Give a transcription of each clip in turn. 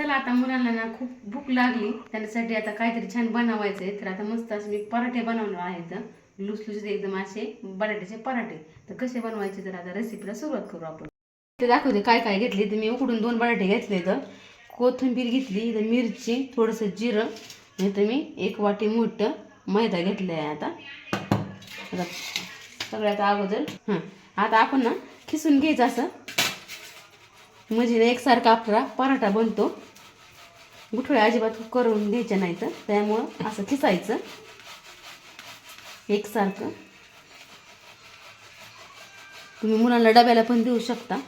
चला आता मुलांना ना खूप भूक लागली. त्यांच्यासाठी आता काहीतरी छान बनवायचं आहे तर आता मस्त असं मी पराठे बनवणार आहेत. लुसलुसीत एकदम असे बटाट्याचे पराठे. तर कसे बनवायचे तर आता रेसिपीला सुरुवात करू आपण. ते दाखवते काय काय घेतले तर मी उकडून दोन बटाटे घेतले तर. कोथिंबीर घेतली इथं मिरची थोडंसं जिरं नाही तर मी एक वाटी मोठं मैदा घेतलं आहे आता. आता सगळ्यात अगोदर. हां. आता आपण ना खिसून घ्यायचं असं. म्हणजे ना एकसारखा आपला पराठा बनतो. गुठळ्या अजिबात करून घ्यायच्या नाही तर त्यामुळं असं खिसायचं एकसारखं. तुम्ही मुलांना डब्याला पण देऊ शकता.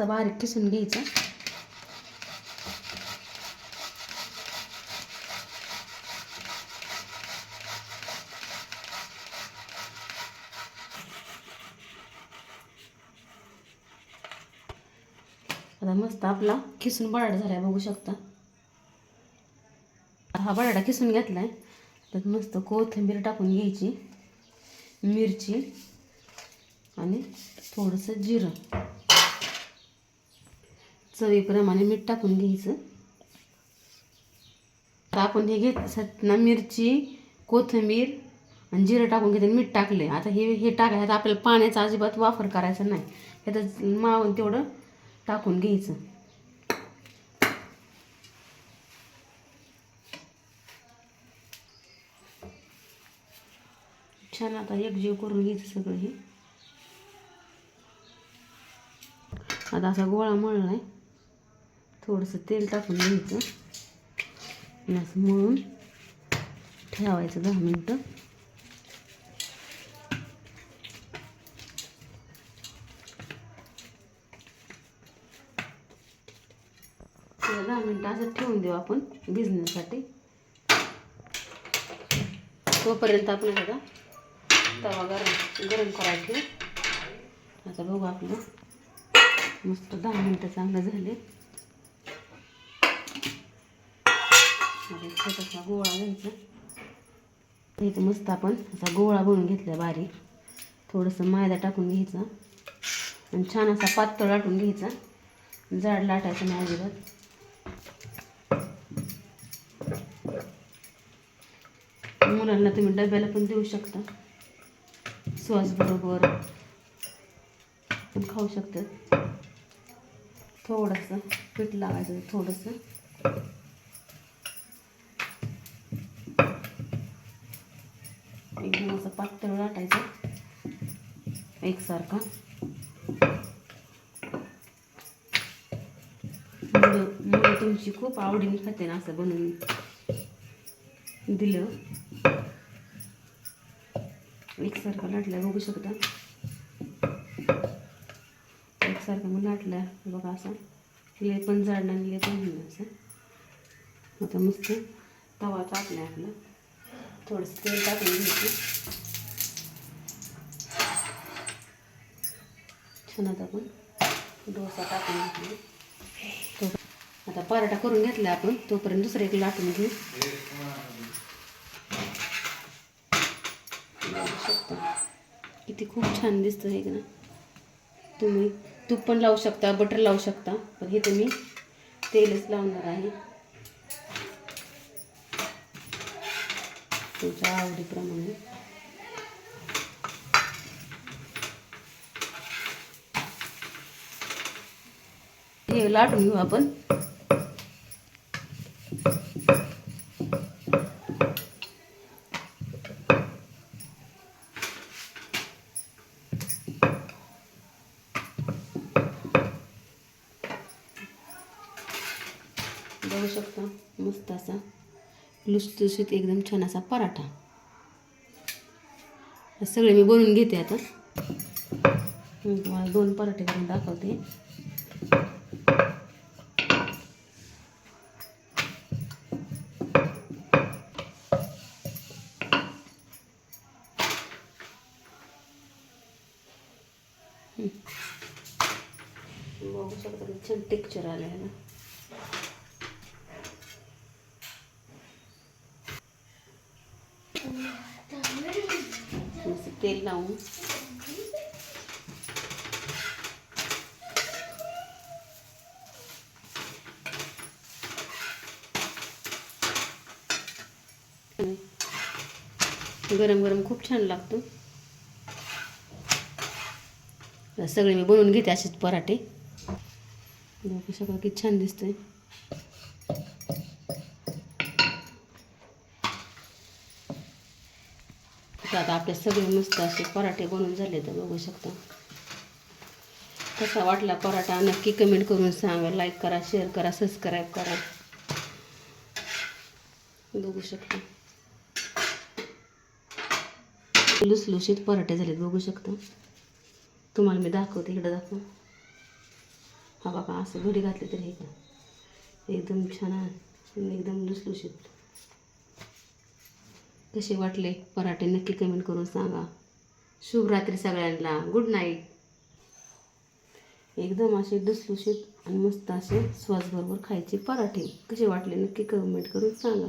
बारीक खिसून घ्यायचं. आता मस्त आपला खिसून बटाटा आहे बघू शकता. हा बटाटा खिसून आहे त्यात मस्त कोथिंबीर टाकून घ्यायची मिरची आणि थोडंसं जिरं. चवीप्रमाणे मीठ टाकून घ्यायचं. आता आपण हे घेत ना मिरची कोथिंबीर आणि जिरं टाकून घेते मीठ टाकले आता हे हे टाकायचं आपल्याला पाण्याचा अजिबात वापर करायचा नाही. त्यात मावून तेवढं टाकून घ्यायचं. छान आता एकजीव करून घ्यायचं सगळं हे. आता असा गोळा मळला आहे थोडंसं तेल टाकून घ्यायचं. असं मळून ठेवायचं दहा मिनटं. त्याला दहा मिनटं असं ठेवून देऊ आपण भिजण्यासाठी तोपर्यंत आपण आता तवा गरम गरम करायला ठेवू. आता बघू आपलं. मस्त दहा मिनटं चांगलं झाले. छोटासा गोळा घ्यायचा. इथं मस्त आपण असा गोळा बनवून घेतला बारीक. थोडंसं मैदा टाकून घ्यायचा. आणि छान असा पातळ लाटून घ्यायचा. जाड लाटायचं नाही अजिबात. मुलांना तुम्ही डब्याला पण देऊ शकता. सॉस बरोबर. पण खाऊ शकतात थोडंसं पीठ लावायचं थोडंसं. एकदम असं पातळ वाटायचं एकसारखा. मुलं मुलं तुमची खूप आवडीने खाते ना असं बनवून दिलं. एकसारखं लाटलं बघू शकता. एकसारखं मग लाटलं बघा असं. ले पण जाडणार ले पण होईल असं. आता मस्त तवा आहे आपला. थोडंसं तेल टाकून घ्यायचं. छान आता आपण डोसा टाकून घेतला. तो आता पराठा करून घेतला आपण तोपर्यंत दुसरं एक लाटून घेऊ बघू शकता. किती खूप छान दिसतं हे ना. तुम्ही तूप पण लावू शकता बटर लावू शकता. पण हे तुम्ही तेलच लावणार आहे. तुमच्या आवडीप्रमाणे. हे लाटून घेऊ आपण. पाहू शकता. मस्त असा. लुसलुसीत एकदम छान असा पराठा. सगळे मी बनवून घेते आता. मी तुम्हाला दोन पराठे करून दाखवते. बघू शकता छान टेक्चर आलं आहे ना. लावून गरम गरम खूप छान लागतो. सगळे मी बनवून घेते असेच पराठे. सगळं किती छान दिसतंय. तर आता आपले सगळे मस्त असे पराठे बनवून झाले तर बघू शकता. कसा वाटला पराठा? नक्की कमेंट करून सांगा. लाईक करा शेअर करा सबस्क्राईब करा. बघू शकता. लुसलुशीत पराठे झालेत बघू शकता. तुम्हाला मी दाखवते इकडं दाखव. हा बाबा असं घडी घातली तरी हे का एकदम छान आहे. एकदम लुसलुशीत. कसे वाटले? पराठे नक्की कमेंट करून सांगा. शुभरात्री सगळ्यांना. गुड नाईट एकदम असे दुसलुशीत आणि मस्त असे स्वासबरोबर खायचे पराठे. कसे वाटले नक्की कमेंट करून सांगा.